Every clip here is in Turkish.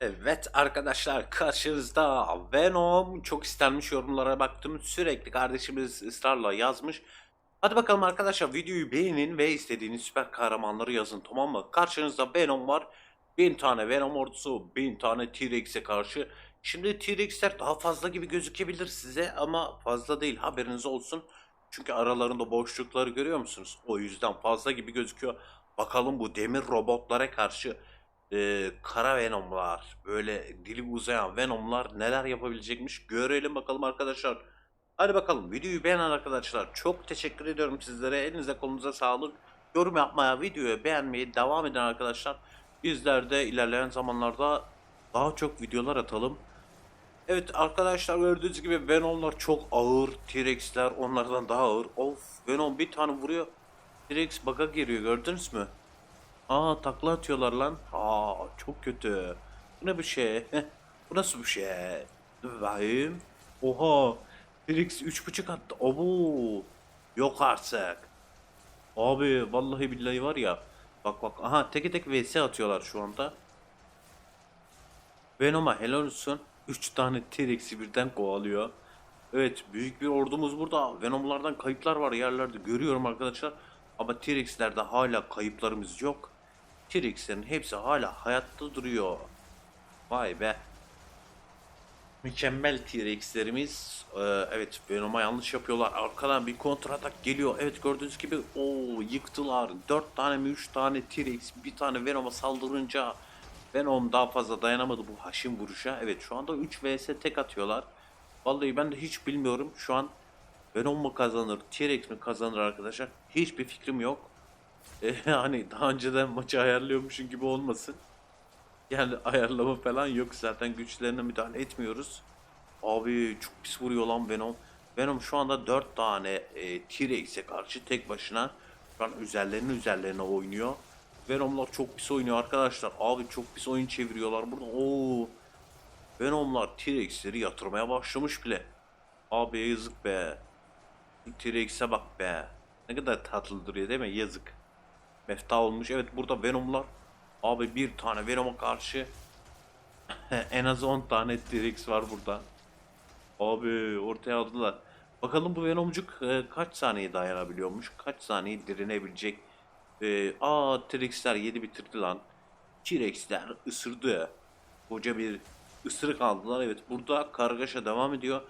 Evet arkadaşlar karşınızda Venom çok istenmiş yorumlara baktım sürekli kardeşimiz ısrarla yazmış. Hadi bakalım arkadaşlar videoyu beğenin ve istediğiniz süper kahramanları yazın tamam mı? Karşınızda Venom var. Bin tane Venom ordusu, bin tane T-Rex'e karşı. Şimdi T-Rex'ler daha fazla gibi gözükebilir size ama fazla değil haberiniz olsun. Çünkü aralarında boşlukları görüyor musunuz? O yüzden fazla gibi gözüküyor. Bakalım bu demir robotlara karşı e, kara Venom'lar, böyle dili uzayan Venom'lar neler yapabilecekmiş görelim bakalım arkadaşlar. Hadi bakalım videoyu beğenen arkadaşlar çok teşekkür ediyorum sizlere. Elinize kolunuza sağlık. Yorum yapmaya, videoyu beğenmeyi devam edin arkadaşlar. Bizler de ilerleyen zamanlarda daha çok videolar atalım. Evet arkadaşlar gördüğünüz gibi Venom'lar çok ağır. T-Rex'ler onlardan daha ağır. Of Venom bir tane vuruyor. T-Rex bug'a giriyor gördünüz mü? Aa takla atıyorlar lan. Aa çok kötü. Bu ne bir şey? Bu nasıl bir şey? Dur bakayım. Oha. T-Rex 3.5 attı. Obo. Yok artık. Abi vallahi billahi var ya. Bak bak. Aha teke tek vs atıyorlar şu anda. Venom'a helal olsun. 3 tane T-Rex'i birden kovalıyor. Evet büyük bir ordumuz burada. Venom'lardan kayıplar var yerlerde görüyorum arkadaşlar. Ama T-Rex'lerde hala kayıplarımız yok. T-Rex'lerin hepsi hala hayatta duruyor. Vay be. Mükemmel T-Rex'lerimiz. Ee, evet Venom'a yanlış yapıyorlar. Arkadan bir kontratak geliyor. Evet gördüğünüz gibi o yıktılar. 4 tane mi 3 tane T-Rex bir tane Venom'a saldırınca Venom daha fazla dayanamadı bu haşim vuruşa. Evet şu anda 3 vs tek atıyorlar. Vallahi ben de hiç bilmiyorum. Şu an Venom mu kazanır, T-Rex mi kazanır arkadaşlar? Hiçbir fikrim yok. E, hani daha önceden maçı ayarlıyormuşum gibi olmasın. Yani ayarlama falan yok zaten güçlerine müdahale etmiyoruz. Abi çok pis vuruyor lan Venom. Venom şu anda 4 tane e, T-Rex'e karşı tek başına şu an üzerlerine üzerlerine oynuyor. Venom'lar çok pis oynuyor arkadaşlar. Abi çok pis oyun çeviriyorlar burada. Oo. Venom'lar T-Rex'leri yatırmaya başlamış bile. Abi yazık be. T-Rex'e bak be. Ne kadar tatlı duruyor değil mi? Yazık. Mefta olmuş. Evet burada Venom'lar. Abi bir tane Venom'a karşı en az 10 tane T-Rex var burada. Abi ortaya aldılar. Bakalım bu Venomcuk e, kaç saniye dayanabiliyormuş? Kaç saniye direnebilecek? E, aa T-Rex'ler yedi bitirdi lan. T-Rex'ler ısırdı. Koca bir ısırık aldılar. Evet burada kargaşa devam ediyor.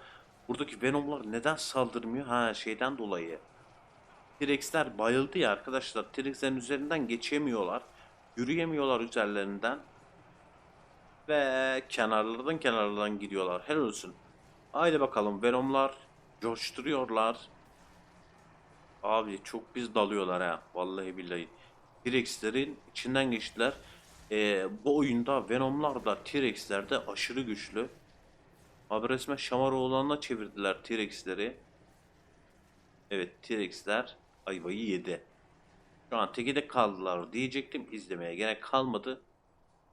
Buradaki Venom'lar neden saldırmıyor? Ha şeyden dolayı. T-Rex'ler bayıldı ya arkadaşlar. T-Rex'lerin üzerinden geçemiyorlar. Yürüyemiyorlar üzerlerinden. Ve kenarlardan kenarlardan gidiyorlar. Helal olsun. Haydi bakalım Venom'lar coşturuyorlar. Abi çok biz dalıyorlar ha. Vallahi billahi. T-Rex'lerin içinden geçtiler. Ee, bu oyunda Venom'lar da T-Rex'ler de aşırı güçlü. Abi resmen Şamaroğlan'la çevirdiler T-Rex'leri. Evet T-Rex'ler ayvayı yedi. Şu an tekide kaldılar diyecektim izlemeye gene kalmadı.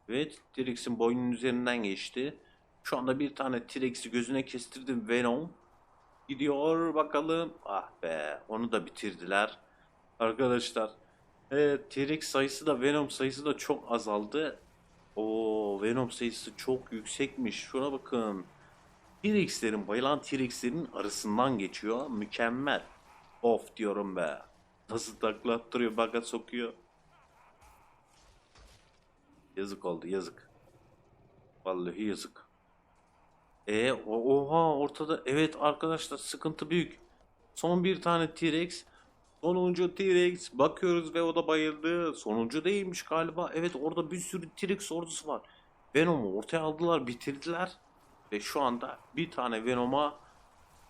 Evet T-Rex'in boynunun üzerinden geçti. Şu anda bir tane T-Rex'i gözüne kestirdim Venom. Gidiyor bakalım. Ah be onu da bitirdiler. Arkadaşlar. Evet T-Rex sayısı da Venom sayısı da çok azaldı. O Venom sayısı çok yüksekmiş. Şuna bakın. T-Rex'lerin bayılan T-Rex'lerin arasından geçiyor. Mükemmel. Of diyorum be. Nasıl takla attırıyor baga sokuyor. Yazık oldu yazık. Vallahi yazık. E oha ortada evet arkadaşlar sıkıntı büyük. Son bir tane T-Rex. Sonuncu T-Rex bakıyoruz ve o da bayıldı. Sonuncu değilmiş galiba. Evet orada bir sürü T-Rex ordusu var. Venom'u ortaya aldılar bitirdiler. Ve şu anda bir tane Venom'a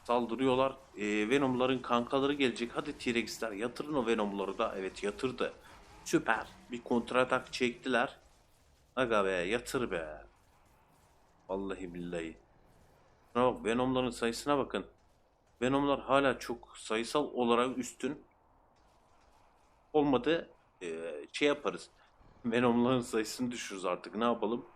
saldırıyorlar. Ee, Venom'ların kankaları gelecek. Hadi T-Rex'ler yatırın o Venom'ları da. Evet yatırdı. Süper. Bir kontratak çektiler. Aga be yatır be. Vallahi billahi. Şuna bak Venom'ların sayısına bakın. Venom'lar hala çok sayısal olarak üstün. Olmadı ee, şey yaparız. Venom'ların sayısını düşürürüz artık ne yapalım.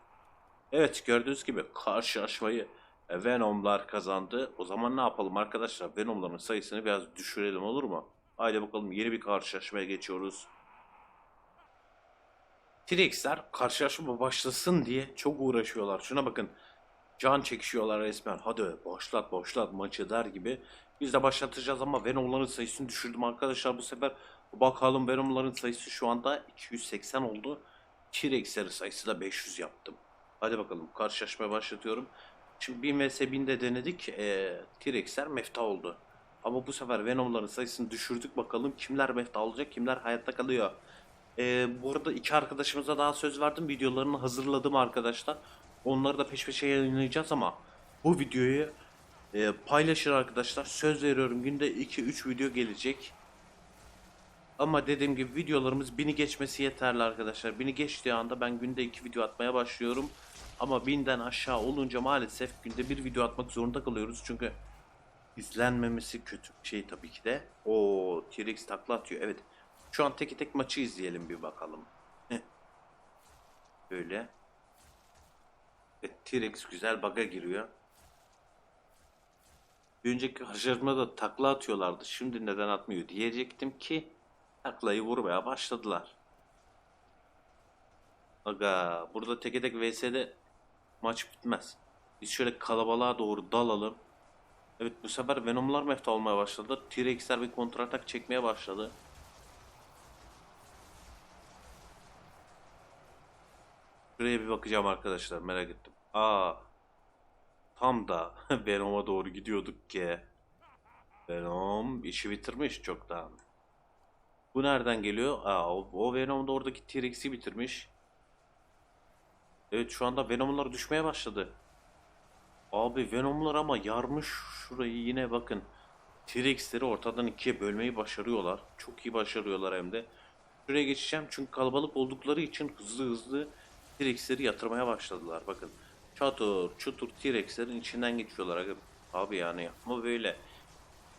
Evet gördüğünüz gibi karşılaşmayı e, Venom'lar kazandı. O zaman ne yapalım arkadaşlar? Venom'ların sayısını biraz düşürelim olur mu? Haydi bakalım yeni bir karşılaşmaya geçiyoruz. T-Rex'ler karşılaşma başlasın diye çok uğraşıyorlar. Şuna bakın. Can çekişiyorlar resmen. Hadi başlat başlat maçı der gibi. Biz de başlatacağız ama Venom'ların sayısını düşürdüm arkadaşlar bu sefer. Bakalım Venom'ların sayısı şu anda 280 oldu. T-Rex'lerin sayısı da 500 yaptım. Hadi bakalım karşılaşmaya başlatıyorum. Şimdi 1000 vs 1000'de denedik. Ee, T-Rex'ler mefta oldu. Ama bu sefer Venom'ların sayısını düşürdük. Bakalım kimler mefta olacak, kimler hayatta kalıyor. Ee, bu arada iki arkadaşımıza daha söz verdim. Videolarını hazırladım arkadaşlar. Onları da peş peşe yayınlayacağız ama bu videoyu e, paylaşın arkadaşlar. Söz veriyorum günde 2-3 video gelecek. Ama dediğim gibi videolarımız bini geçmesi yeterli arkadaşlar. Bini geçtiği anda ben günde 2 video atmaya başlıyorum. Ama binden aşağı olunca maalesef günde bir video atmak zorunda kalıyoruz. Çünkü izlenmemesi kötü bir şey tabii ki de. O T-Rex takla atıyor. Evet. Şu an tek tek maçı izleyelim bir bakalım. Böyle. Evet, T-Rex güzel baga giriyor. Bir önceki karşılaşmada takla atıyorlardı. Şimdi neden atmıyor diyecektim ki taklayı vurmaya başladılar. Aga burada teke tek VS'de maç bitmez. Biz şöyle kalabalığa doğru dalalım. Evet bu sefer Venom'lar mefta olmaya başladı. T-Rex'ler bir kontratak çekmeye başladı. Şuraya bir bakacağım arkadaşlar merak ettim. Aa tam da Venom'a doğru gidiyorduk ki. Venom işi bitirmiş çoktan. Bu nereden geliyor? Aa o, o Venom da oradaki T-Rex'i bitirmiş. Evet şu anda Venom'lar düşmeye başladı. Abi Venom'lar ama yarmış şurayı yine bakın. T-Rex'leri ortadan ikiye bölmeyi başarıyorlar. Çok iyi başarıyorlar hem de. Şuraya geçeceğim çünkü kalabalık oldukları için hızlı hızlı T-Rex'leri yatırmaya başladılar. Bakın çatır çutur T-Rex'lerin içinden geçiyorlar. Abi, abi yani yapma böyle.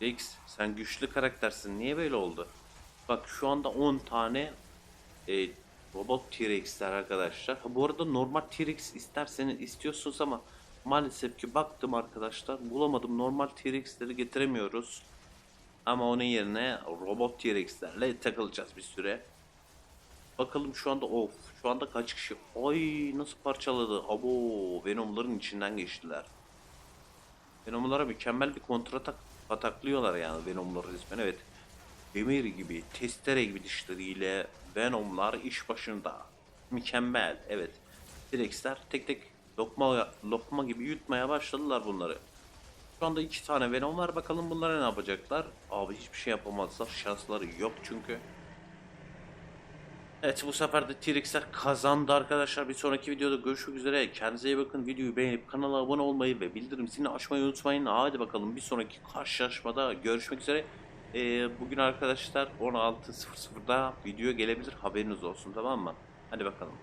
Rex sen güçlü karaktersin. Niye böyle oldu? Bak şu anda 10 tane e, robot T-Rex'ler arkadaşlar. Ha, bu arada normal T-Rex isterseniz istiyorsunuz ama maalesef ki baktım arkadaşlar bulamadım. Normal T-Rex'leri getiremiyoruz. Ama onun yerine robot T-Rex'lerle takılacağız bir süre. Bakalım şu anda of şu anda kaç kişi? Ay nasıl parçaladı? Abo Venom'ların içinden geçtiler. Venom'lara mükemmel bir kontratak ataklıyorlar yani Venom'ları resmen evet. Demir gibi, testere gibi dişleriyle Venom'lar iş başında. Mükemmel evet. T-Rex'ler tek tek lokma, lokma gibi yutmaya başladılar bunları. Şu anda iki tane Venom var bakalım bunlara ne yapacaklar? Abi hiçbir şey yapamazlar şansları yok çünkü. Evet bu sefer de T-Rex'ler kazandı arkadaşlar. Bir sonraki videoda görüşmek üzere. Kendinize iyi bakın. Videoyu beğenip kanala abone olmayı ve bildirim zilini açmayı unutmayın. Hadi bakalım bir sonraki karşılaşmada görüşmek üzere. Ee, bugün arkadaşlar 16.00'da video gelebilir. Haberiniz olsun tamam mı? Hadi bakalım.